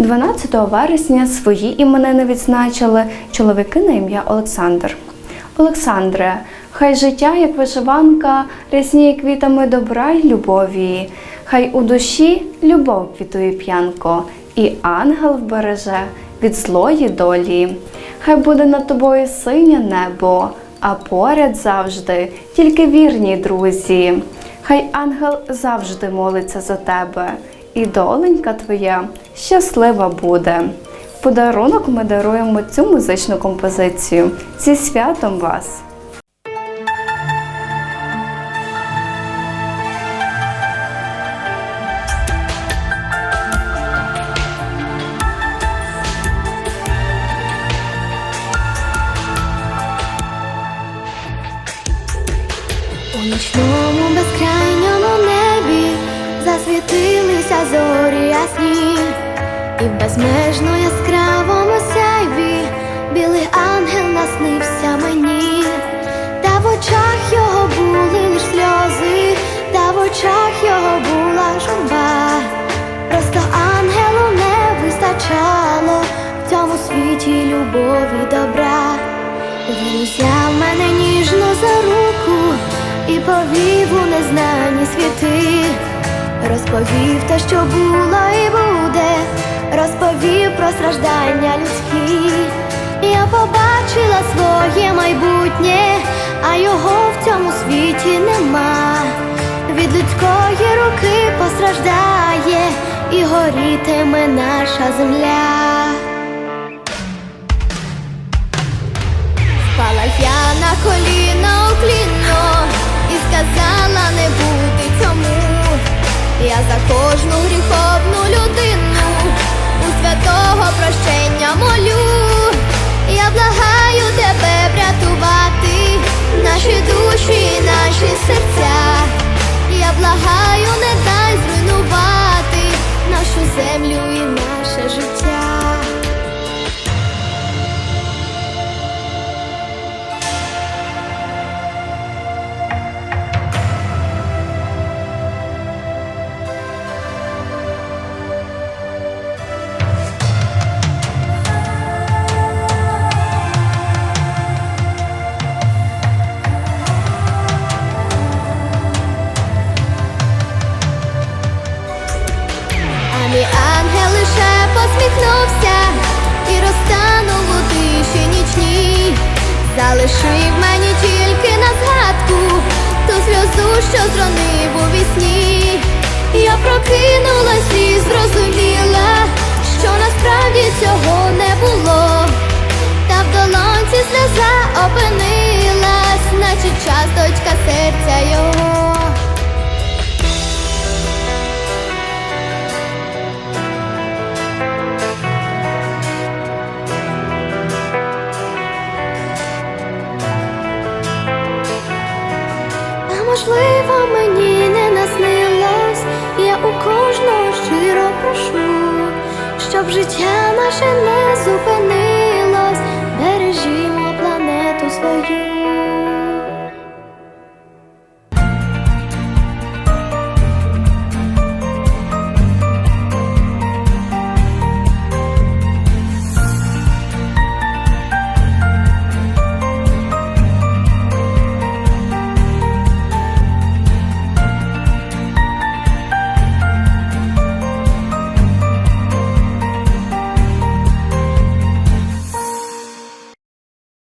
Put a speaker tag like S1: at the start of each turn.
S1: 12 вересня свої іменини відзначили чоловіки на ім'я Олександр. Олександре, хай життя, як вишиванка, рясніє квітами добра й любові. Хай у душі любов квітує п'янко, і ангел вбереже від злої долі. Хай буде над тобою синє небо, а поряд завжди тільки вірні друзі. Хай ангел завжди молиться за тебе, і доленька твоя щаслива буде. Подарунок ми даруємо цю музичну композицію. Зі святом вас!
S2: У нічному засвітилися зорі ясні, і в безмежно яскравому сяйві білий ангел наснився мені, та в очах його були лиш сльози, та в очах його була журба. Просто ангелу не вистачало в цьому світі любові добра. Він взяв мене ніжно за руку і повів у незнані світи, розповів те, що було і буде, розповів про страждання людські. Я побачила своє майбутнє, а його в цьому світі нема. Від людської руки постраждає і горітиме наша земля. Впала я на коліна уклінно і сказала не цьому. Я за кожну гріховну посміхнувся і розтанув у тиші нічній. Залишив мені тільки на згадку ту сльозу, що зронив у вісні. Я прокинулась і зрозуміла, що насправді цього не було. Та в долонці сльоза опинилась, можливо, мені не наснилось, я у кожного щиро прошу, щоб життя наше не зупинилось, бережімо планету свою.